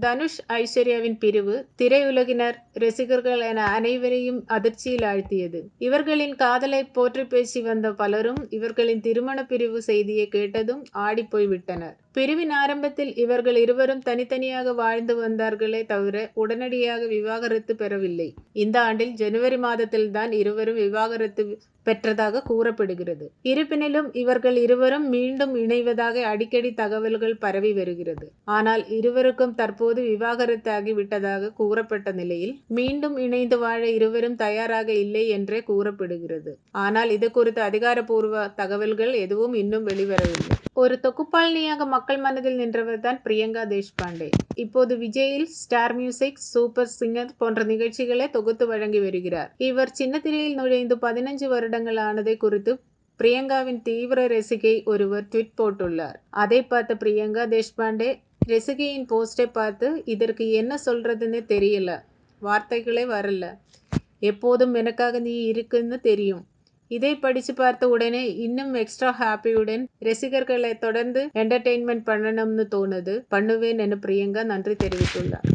தனுஷ் ஐஸ்வர்யாவின் பிரிவு திரையுலகினர் ரசிகர்கள் என அனைவரையும் அதிர்ச்சியில் ஆழ்த்தியது. இவர்களின் காதலை போற்றி பேசி வந்த பலரும் இவர்களின் திருமண பிரிவு செய்தியை கேட்டதும் ஆடிப்போய் விட்டனர். பிரிவின் ஆரம்பத்தில் இவர்கள் இருவரும் தனித்தனியாக வாழ்ந்து வந்தார்களே தவிர உடனடியாக விவாகரத்து பெறவில்லை. இந்த ஆண்டில் ஜனவரி மாதத்தில் தான் இருவரும் விவாகரத்து பெற்றதாக கூறப்படுகிறது. இருப்பினும் இவர்கள் இருவரும் மீண்டும் இணைவதாக அடிக்கடி தகவல்கள் பரவி வருகிறது. ஆனால் இருவருக்கும் தற்போது விவாகரத்தாகி விட்டதாக கூறப்பட்ட நிலையில் மீண்டும் இணைந்து வாழ இருவரும் தயாராக இல்லை என்றே கூறப்படுகிறது. ஆனால் இது குறித்த அதிகாரப்பூர்வ தகவல்கள் எதுவும் இன்னும் வெளிவரவில்லை. ஒரு தொகுப்பாளினியாக மக்கள் மனதில் நின்றவர் தான் பிரியங்கா தேஷ்பாண்டே. இப்போது விஜயில் ஸ்டார் மியூசிக் சூப்பர் சிங்கர் போன்ற நிகழ்ச்சிகளை தொகுத்து வழங்கி வருகிறார். இவர் சின்னத்திரையில் நுழைந்து பதினஞ்சு வருடங்கள் ஆனதை குறித்து பிரியங்காவின் தீவிர ரசிகை ஒருவர் ட்விட் போட்டுள்ளார். அதை பார்த்த பிரியங்கா தேஷ்பாண்டே ரசிகையின் போஸ்டை பார்த்து இதற்கு என்ன சொல்றதுன்னு தெரியல வார்த்தைகளே வரல. எப்போதும் எனக்காக நீ இருக்குன்னு தெரியும். இதை படிச்சு பார்த்த உடனே இன்னும் எக்ஸ்ட்ரா ஹாப்பியுடன் ரசிகர்களை தொடர்ந்து என்டர்டெயின்மெண்ட் பண்ணணும்னு தோணுது பண்ணுவேன் என பிரியங்கா நன்றி தெரிவித்துள்ளார்.